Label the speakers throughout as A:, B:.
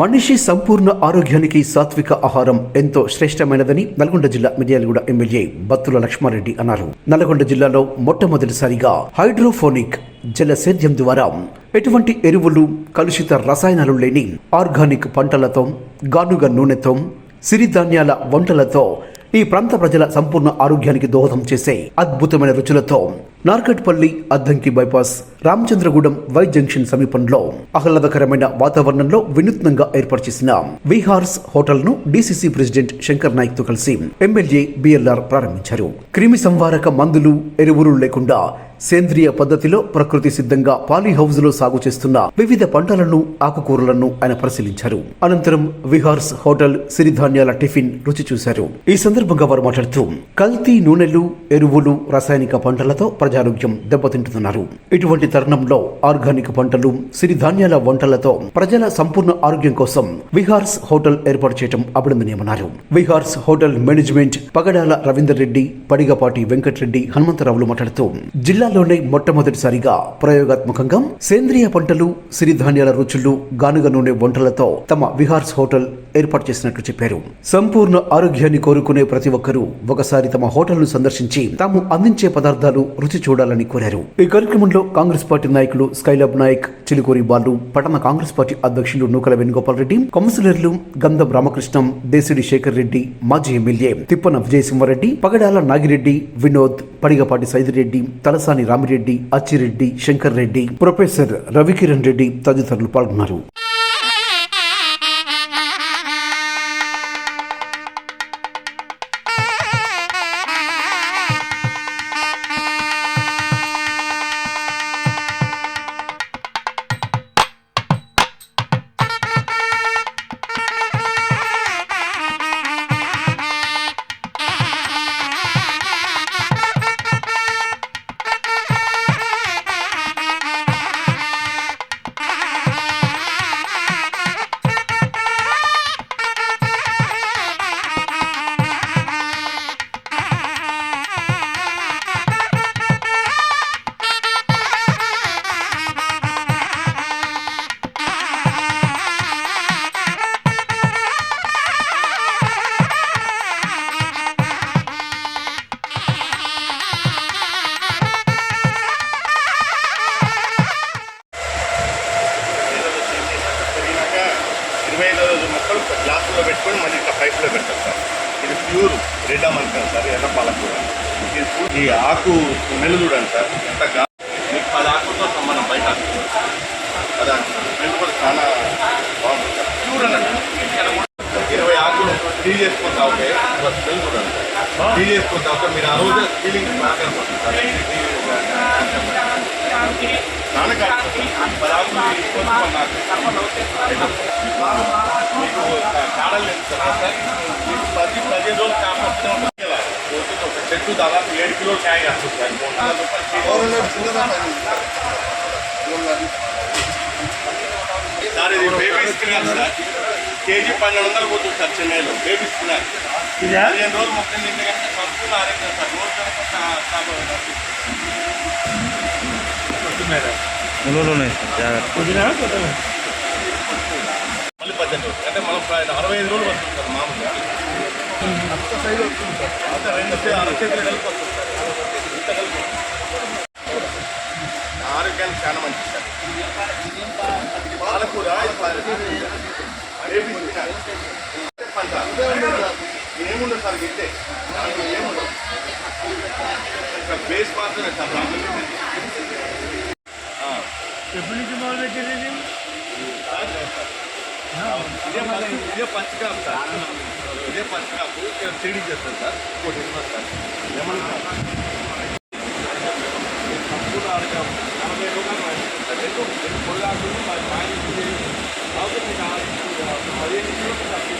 A: మనిషి సంపూర్ణ ఆరోగ్యానికి సాత్విక ఆహారం ఎంతో శ్రేష్టమైనదని నల్గొండ జిల్లా మిర్యాలగూడ ఎమ్మెల్యే బత్తుల లక్ష్మారెడ్డి అన్నారు. నల్గొండ జిల్లాలో మొట్టమొదటిసారిగా హైడ్రోఫోనిక్ జల సేద్యం ద్వారా ఎటువంటి ఎరువులు కలుషిత రసాయనాలు లేని ఆర్గానిక్ పంటలతో గానుగ నూనెతో సిరిధాన్యాల వంటలతో ఈ ప్రాంత ప్రజల సంపూర్ణ ఆరోగ్యానికి దోహదం చేసే అద్భుతమైన రుచులతో Narketpally Addanki bypass Ramachandragudem Y junction సమీపంలో ఆహ్లాదకరమైన వాతావరణంలో వినూత్నంగా ఏర్పాటు చేసిన విహార్స్ హోటల్ను డిసిసి ప్రెసిడెంట్ శంకర్ నాయక్తో కలిసి ఎమ్మెల్యే బిఎల్ఆర్ ప్రారంభించారు. క్రిమి సంవారక మందులు ఎరువులు లేకుండా సేంద్రియ పద్ధతిలో ప్రకృతి సిద్ధంగా పాలీ హౌస్లో సాగు చేస్తున్న వివిధ పంటలను ఆకుకూరలను ఆయన పరిశీలించారు. అనంతరం విహార్స్ హోటల్ సిరిధాన్యాల టిఫిన్ రుచి చూశారు. ఈ సందర్భంగా వారు మాట్లాడుతూ కల్తీ నూనెలు ఎరువులు రసాయనిక పంటలతో ప్రజారోగ్యం దెబ్బతింటున్నారు ఇటువంటి తరుణంలో ఆర్గానిక్ పంటలు సిరిధాన్యాల వంటలతో ప్రజల సంపూర్ణ ఆరోగ్యం కోసం విహార్స్ హోటల్ ఏర్పాటు చేయడం అభినందనీయమన్నారు. విహార్స్ హోటల్ మేనేజ్మెంట్ పగడాల రవీందర్ రెడ్డి పడిగపాటి వెంకటరెడ్డి హనుమంతరావులు మాట్లాడుతూ జిల్లాలోనే మొట్టమొదటిసారిగా ప్రయోగాత్మకంగా సేంద్రియ పంటలు సిరిధాన్యాల రుచులు గానుగ నూనె వంటలతో తమ విహార్స్ హోటల్ ఏర్పాటు చేసినట్లు చెప్పారు. సంపూర్ణ ఆరోగ్యాన్ని కోరుకునే ప్రతి ఒక్కరూ ఒకసారి తమ హోటల్ను సందర్శించి తాము అందించే పదార్థాలు రుచి చూడాలని కోరారు. ఈ కార్యక్రమంలో కాంగ్రెస్ పార్టీ నాయకులు స్కైలబ్ నాయక్ చిలుకూరి బాలు పట్టణ కాంగ్రెస్ పార్టీ అధ్యక్షులు నూకల వేణుగోపాల్ రెడ్డి కౌన్సిలర్లు గంధం రామకృష్ణం దేశిడి శేఖర్ రెడ్డి మాజీ ఎమ్మెల్యే తిప్పన విజయసింహారెడ్డి పగడాల నాగిరెడ్డి వినోద్ పడిగపాటి సైదిరెడ్డి తలసాని రామిరెడ్డి అచ్చిరెడ్డి శంకర్ రెడ్డి ప్రొఫెసర్ రవికిరణ్ రెడ్డి తదితరులు పాల్గొన్నారు.
B: స్మెల్ చూడండి సార్. ఎంత మీకు పది ఆకులతో సంబంధం బయట. పది ఆకులు స్మెల్ కూడా చాలా బాగుంటుంది సార్. అన్నట్టు ఇరవై ఆకులు టీ చేసుకొని తాగితే స్మెల్ చూడండి. సార్ టీ చేసుకొని తాగితే మీరు ఆ రోజు ఫీలింగ్ బాగా కనపడుతుంది సార్. మీకు కాడలు తెలుస్తారా సార్. మీకు పది పదిహేను రోజులు కాకపోతే ఉంటుంది కదా. రోజుకి ఒక చెట్టు దాదాపు ఏడు కాయ కాస్తుంది సార్ కిలో. ఇది బేబీ స్పినాచ్ సార్. కేజీ పన్నెండు వందలు పోతుంది సార్ చెన్నైలో. బేబీ స్పినాచ్ పదిహేను రోజులు మొక్కలు తింటే కనుక సంపూర్ణ ఆరోగ్యం సార్. రోజు మళ్ళీ పద్దెనిమిది రోజులు. అంటే మనం అరవై ఐదు రోజులు వస్తుంది సార్ మామూలుగా. అంత సైజ్ అంత రెండు కలిపి ఆరోగ్యానికి చాలా మంచిది సార్ పాలకూర పంట. ఏముండదు సార్ గిట్టే ఏముండదు ఇంకా బేస్ మాత్రమే సార్
C: ఎప్పటి నుంచి మొదలు పెట్టారు ఇదే
B: పచ్చి ఇదే పంచకాపు సార్ ఇదే పంచకాపు ఇక్కడ సీడీ చేస్తారు సార్ ఇంకోటి ఇస్తున్నారు సార్ ఏమన్నా సంపూర్ణ ఆరోగ్యం నలభై రూపాయలు రెండు రెండు మీకు పదిహేను కిలోమీటర్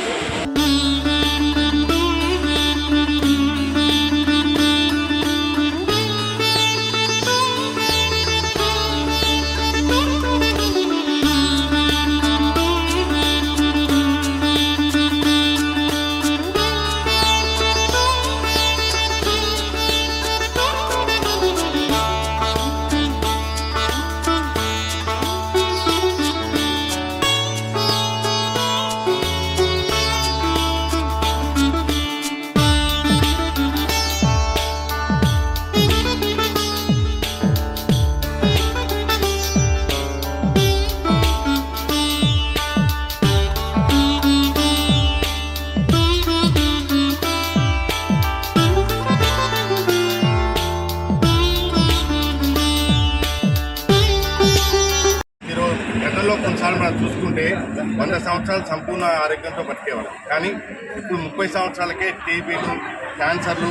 B: ఉన్న ఆరోగ్యంతో బతికేవారు కానీ ఇప్పుడు ముప్పై సంవత్సరాలకే టీబీలు క్యాన్సర్లు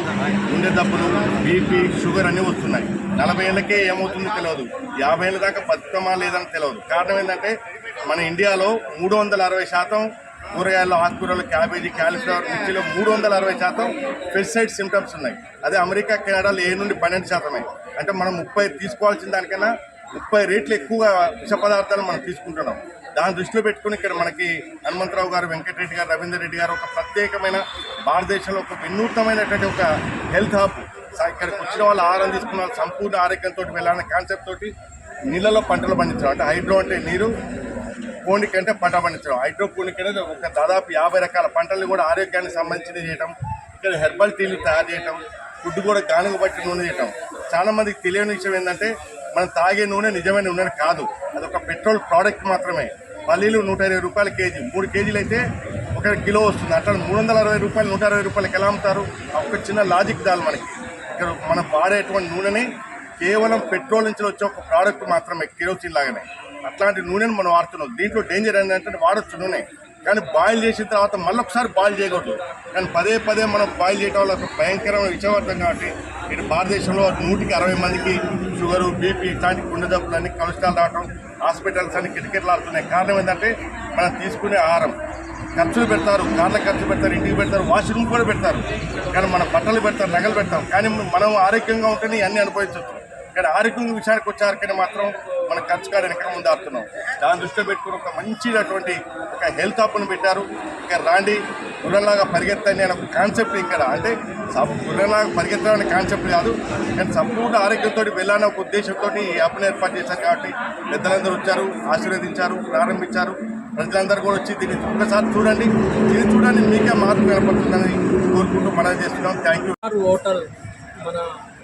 B: గుండె దప్పులు బీపీ షుగర్ అన్నీ వస్తున్నాయి. నలభై ఏళ్ళకే ఏమవుతుందో తెలియదు యాభై ఏళ్ళ దాకా బతుకమా లేదని తెలియదు కారణం ఏంటంటే మన ఇండియాలో మూడు వందల అరవై శాతం కూరగాయలు ఆకుకూరలు క్యాబేజీ క్యాలీఫ్లవర్ మిర్చిలో మూడు వందల అరవై శాతం పెస్టిసైడ్ సిమ్టమ్స్ ఉన్నాయి. అదే అమెరికా కెనడాలో ఏ నుండి పన్నెండు శాతమే. అంటే మనం ముప్పై తీసుకోవాల్సిన దానికన్నా ముప్పై రేట్లు ఎక్కువగా విష పదార్థాలు మనం తీసుకుంటున్నాం. దాన్ని దృష్టిలో పెట్టుకుని ఇక్కడ మనకి హనుమంతరావు గారు వెంకటరెడ్డి గారు రవీందర్ రెడ్డి గారు ఒక ప్రత్యేకమైన భారతదేశంలో ఒక వినూత్నమైనటువంటి ఒక హెల్త్ హబ్. ఇక్కడికి వచ్చిన వాళ్ళు ఆహారం తీసుకున్న వాళ్ళు సంపూర్ణ ఆరోగ్యంతో వెళ్ళాలనే కాన్సెప్ట్ తోటి నీళ్ళలో పంటలు పండించడం. అంటే హైడ్రో అంటే నీరు పోనిక్ అంటే పంట పండించడం. హైడ్రోపోనిక్ అనేది ఒక దాదాపు యాభై రకాల పంటలు కూడా ఆరోగ్యానికి సంబంధించినవి చేయటం ఇక్కడ హెర్బల్ టీలు తయారు చేయటం ఫుడ్ కూడా గానుగ బట్టి నూనె చేయటం. చాలా మందికి తెలియని విషయం ఏంటంటే మనం తాగే నూనె నిజమైన నూనె కాదు. అది ఒక పెట్రోల్ ప్రోడక్ట్ మాత్రమే. పల్లీలు నూట ఇరవై రూపాయల కేజీ. మూడు కేజీలు అయితే ఒక కిలో వస్తుంది. అట్లా మూడు వందల అరవై రూపాయలు నూట అరవై రూపాయలకి ఎలా అమ్ముతారు? ఒక చిన్న లాజిక్ దాల్ మనకి. ఇక్కడ మనం వాడేటువంటి నూనెని కేవలం పెట్రోల్ నుంచి వచ్చే ఒక ప్రోడక్ట్ మాత్రమే కిరోసిన్ లాగానే. అట్లాంటి నూనెను మనం వాడుతున్నాం. దీంట్లో డేంజర్ ఏంటంటే వాడొచ్చు నూనె కానీ బాయిల్ చేసిన తర్వాత మళ్ళీ ఒకసారి బాయిల్ చేయకూడదు. కానీ పదే పదే మనం బాయిల్ చేయడం వల్ల ఒక భయంకరమైన విషయవర్తం కాబట్టి ఇటు భారతదేశంలో నూటికి అరవై మందికి షుగరు బీపీ ఇట్లాంటి గుండె జబ్బులు అన్ని కొలెస్ట్రాల్ రావటం హాస్పిటల్స్ అన్ని కిటకిటలాడుతున్నాయి కారణం ఏంటంటే మనం తీసుకునే ఆహారం. ఖర్చులు పెడతారు కార్ల ఖర్చు పెడతారు ఇంటికి పెడతారు వాష్రూమ్ కూడా పెడతారు. కానీ మన బట్టలు పెడతారు నగలు పెడతాం. కానీ మనం ఆరోగ్యంగా ఉంటేనే అన్ని అనుభవించవచ్చు. కానీ ఆరోగ్యం విషయానికి వచ్చారికైనా మాత్రం మన ఖర్చు కాడ వెనక ముందు ఆడుతున్నాం దాని దృష్టిలో పెట్టుకుని ఒక మంచినటువంటి ఒక హెల్త్ అప్ను పెట్టారు. ఇక్కడ రాండి గుర్రంలాగా పరిగెత్తండి అనే ఒక కాన్సెప్ట్ ఇక్కడ. అంటే సబ్ గుర్రంలాగా పరిగెత్తడం అనే కాన్సెప్ట్ కాదు. కానీ సంపూర్ణ ఆరోగ్యంతో వెళ్ళాలనే ఒక ఉద్దేశంతో ఈ యాప్ను ఏర్పాటు చేశారు కాబట్టి పెద్దలందరూ వచ్చారు ఆశీర్వదించారు ప్రారంభించారు. ప్రజలందరూ కూడా వచ్చి దీన్ని ఒక్కసారి చూడండి. దీన్ని చూడండి మీకే మార్పు కనపడుతుందని కోరుకుంటూ మనం చేస్తున్నాం. థ్యాంక్ యూ
D: ఆరు హోటల్ మన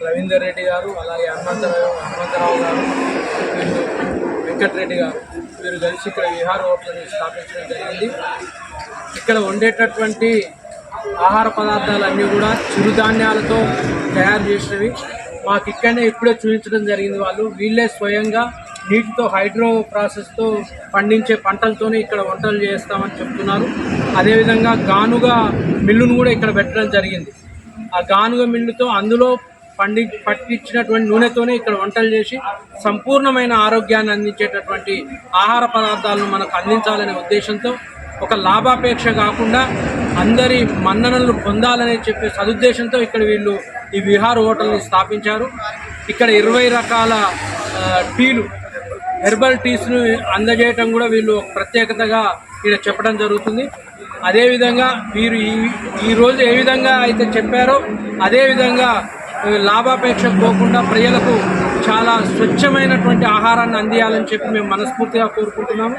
D: రవీందర్ రెడ్డి గారు అలాగే హనుమంతరావు హనుమంతరావు గారు వెంకటరెడ్డి గారు. వీరు కలిసి ఇక్కడ విహార్ హోటల్ని స్థాపించడం జరిగింది. ఇక్కడ వండేటటువంటి ఆహార పదార్థాలన్నీ కూడా చిరుధాన్యాలతో తయారు చేసినవి. మాకు ఇక్కడనే ఇప్పుడే చూపించడం జరిగింది వాళ్ళు. వీళ్ళే స్వయంగా నీటితో హైడ్రో ప్రాసెస్తో పండించే పంటలతోనే ఇక్కడ వంటలు చేస్తామని చెప్తున్నారు. అదేవిధంగా గానుగా మిల్లును కూడా ఇక్కడ పెట్టడం జరిగింది. ఆ గానుగ మిల్లుతో అందులో పండి పట్టించినటువంటి నూనెతోనే ఇక్కడ వంటలు చేసి సంపూర్ణమైన ఆరోగ్యాన్ని అందించేటటువంటి ఆహార పదార్థాలను మనకు అందించాలనే ఉద్దేశంతో ఒక లాభాపేక్ష కాకుండా అందరి మన్ననలు పొందాలని చెప్పే సదుద్దేశంతో ఇక్కడ వీళ్ళు ఈ విహార్ హోటల్ని స్థాపించారు. ఇక్కడ ఇరవై రకాల టీలు హెర్బల్ టీస్ను అందజేయటం కూడా వీళ్ళు ప్రత్యేకతగా ఇక్కడ చెప్పడం జరుగుతుంది. అదేవిధంగా వీరు ఈ ఈ రోజు ఏ విధంగా అయితే చెప్పారో అదేవిధంగా లాభాపేక్ష పోకుండా ప్రజలకు చాలా స్వచ్ఛమైనటువంటి ఆహారాన్ని అందియాలని చెప్పి మేము మనస్ఫూర్తిగా కోరుకుంటున్నాము.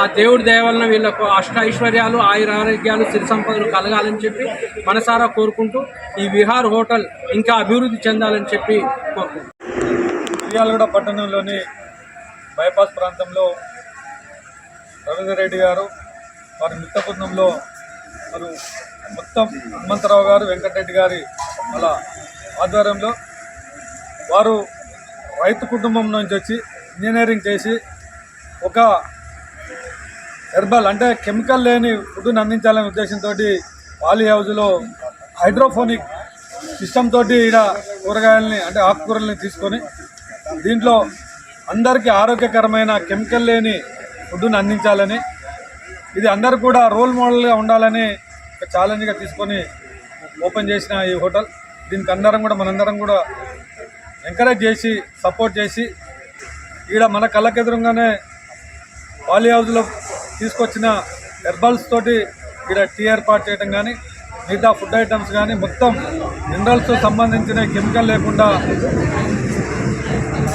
D: ఆ దేవుడి దయ వలన వీళ్ళకు అష్ట ఐశ్వర్యాలు ఆయుర ఆరోగ్యాలు సిరి సంపదలు కలగాలని చెప్పి మనసారా కోరుకుంటూ ఈ విహార్ హోటల్ ఇంకా అభివృద్ధి చెందాలని చెప్పి కోరుకుంటున్నాం
E: మిర్యాలగూడ పట్టణంలోని బైపాస్ ప్రాంతంలో రవీందర్ రెడ్డి గారు వారి మిత్త బృందంలో వారు మొత్తం హనుమంతరావు గారు వెంకటరెడ్డి గారి వాళ్ళ ఆధ్వర్యంలో వారు రైతు కుటుంబం నుంచి వచ్చి ఇంజనీరింగ్ చేసి ఒక హెర్బల్ అంటే కెమికల్ లేని ఫుడ్ని అందించాలనే ఉద్దేశంతో పాలీ హౌజ్లో హైడ్రోఫోనిక్ సిస్టమ్ తోటి ఇక్కడ కూరగాయలని అంటే ఆకుకూరల్ని తీసుకొని దీంట్లో అందరికీ ఆరోగ్యకరమైన కెమికల్ లేని ఫుడ్ని అందించాలని ఇది అందరు కూడా రోల్ మోడల్గా ఉండాలని ఒక ఛాలెంజ్గా తీసుకొని ఓపెన్ చేసిన ఈ హోటల్. దీనికి అందరం కూడా మనందరం కూడా ఎంకరేజ్ చేసి సపోర్ట్ చేసి ఈడ మన కళ్ళకెదురుగానే పాలీ హౌజ్లో తీసుకొచ్చిన హెర్బల్స్ తోటి ఇక్కడ టీ ఏర్పాటు చేయడం కానీ మిగతా ఫుడ్ ఐటమ్స్ కానీ మొత్తం మినరల్స్తో సంబంధించిన కెమికల్ లేకుండా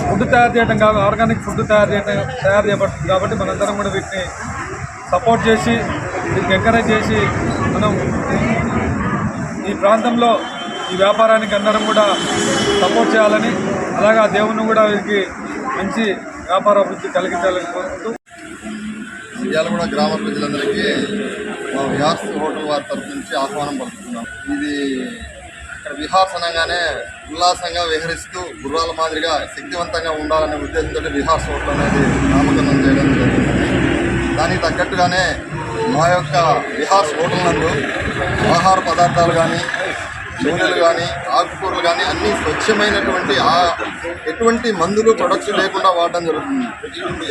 E: ఫుడ్ తయారు చేయడం కాదు ఆర్గానిక్ ఫుడ్ తయారు చేయడం తయారు చేయబడుతుంది కాబట్టి మనందరం కూడా వీటిని సపోర్ట్ చేసి వీటికి ఎంకరేజ్ చేసి మనం ఈ ప్రాంతంలో ఈ వ్యాపారానికి అందరం కూడా సపోర్ట్ చేయాలని అలాగే ఆ దేవుని కూడా వీరికి మంచి వ్యాపార అభివృద్ధి కలిగించాలని కోరుకుంటూ.
F: ఇవాళ గ్రామ ప్రజలందరికీ మా విహార్స్ హోటల్ వారి తరఫు నుంచి ఆహ్వానం పలుకుతున్నాం. ఇది ఇక్కడ విహార్స్ అనగానే ఉల్లాసంగా విహరిస్తూ గుర్రాల మాదిరిగా శక్తివంతంగా ఉండాలనే ఉద్దేశంతో విహార్స్ హోటల్ అనేది నామకరణం చేయడం జరుగుతుంది దానికి తగ్గట్టుగానే మా యొక్క విహార్స్ హోటల్ నందు ఆహార పదార్థాలు కానీ నూనెలు కానీ ఆకుకూరలు కానీ అన్నీ స్వచ్ఛమైనటువంటి ఆ ఎటువంటి మందులు ప్రొడక్ట్స్ లేకుండా వాడడం జరుగుతుంది.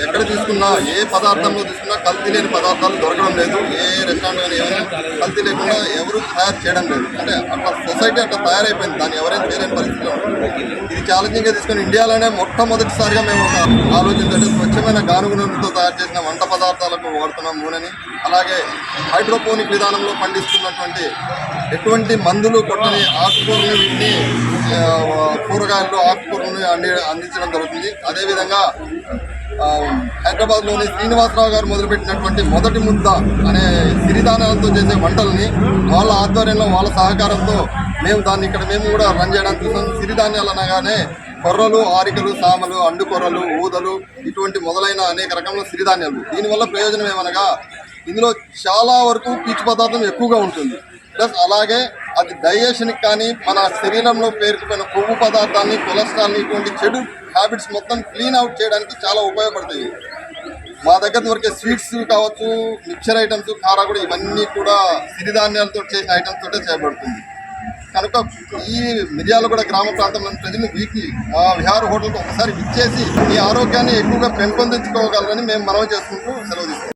F: ఎక్కడ తీసుకున్నా ఏ పదార్థంలో తీసుకున్నా కల్తీ లేని పదార్థాలు దొరకడం లేదు. ఏ రెస్టారెంట్ కానీ ఏమైనా కల్తీ లేకుండా ఎవరు తయారు చేయడం లేదు. అంటే అట్లా సొసైటీ అట్లా తయారైపోయింది. దాన్ని ఎవరైనా చేయలేని పరిస్థితిలో ఇది ఛాలెంజింగ్గా తీసుకుని ఇండియాలోనే మొట్టమొదటిసారిగా మేము ఒక ఆలోచించంటే స్వచ్ఛమైన గానుగు నూనెతో తయారు చేసిన వంట పదార్థాలకు వాడుతున్నాం నూనెని. అలాగే హైడ్రోపోనిక్ విధానంలో పండిస్తున్నటువంటి ఎటువంటి మందులు కొట్టని ఆకుకూరలు వీటిని కూరగాయలు ఆకుకూరలను అంది అందించడం జరుగుతుంది. అదేవిధంగా హైదరాబాద్లోని శ్రీనివాసరావు గారు మొదలుపెట్టినటువంటి మొదటి ముద్ద అనే సిరిధాన్యాలతో చేసే వంటల్ని వాళ్ళ ఆధ్వర్యంలో వాళ్ళ సహకారంతో మేము దాన్ని ఇక్కడ మేము కూడా రన్ చేయడానికి చూసాం సిరిధాన్యాలు అనగానే కొర్రలు ఆరికలు సామలు అండు కొర్రలు ఊదలు ఇటువంటి మొదలైన అనేక రకముల సిరిధాన్యాలు. దీనివల్ల ప్రయోజనం ఏమనగా ఇందులో చాలా వరకు పీచు పదార్థం ఎక్కువగా ఉంటుంది. ప్లస్ అలాగే అది డైజెషన్కి కానీ మన శరీరంలో పేరుకుపోయిన కొవ్వు పదార్థాన్ని కొలెస్ట్రాల్ని ఇటువంటి చెడు హ్యాబిట్స్ మొత్తం క్లీన్ అవుట్ చేయడానికి చాలా ఉపయోగపడతాయి. మా దగ్గర దొరికే స్వీట్స్ కావచ్చు మిక్చర్ ఐటమ్స్ కారా కూడా ఇవన్నీ కూడా సిరిధాన్యాలతో చేసిన ఐటమ్స్ తోటే చేయబడుతుంది. కనుక ఈ మిర్యాలగూడ గ్రామ ప్రాంతంలోని ప్రజలు వీక్లీ ఆ విహార హోటల్కి ఒకసారి విచ్చేసి మీ ఆరోగ్యాన్ని ఎక్కువగా పెంపొందించుకోగలరని మేము మనవి చేసుకుంటూ సెలవు తీసుకుంటాం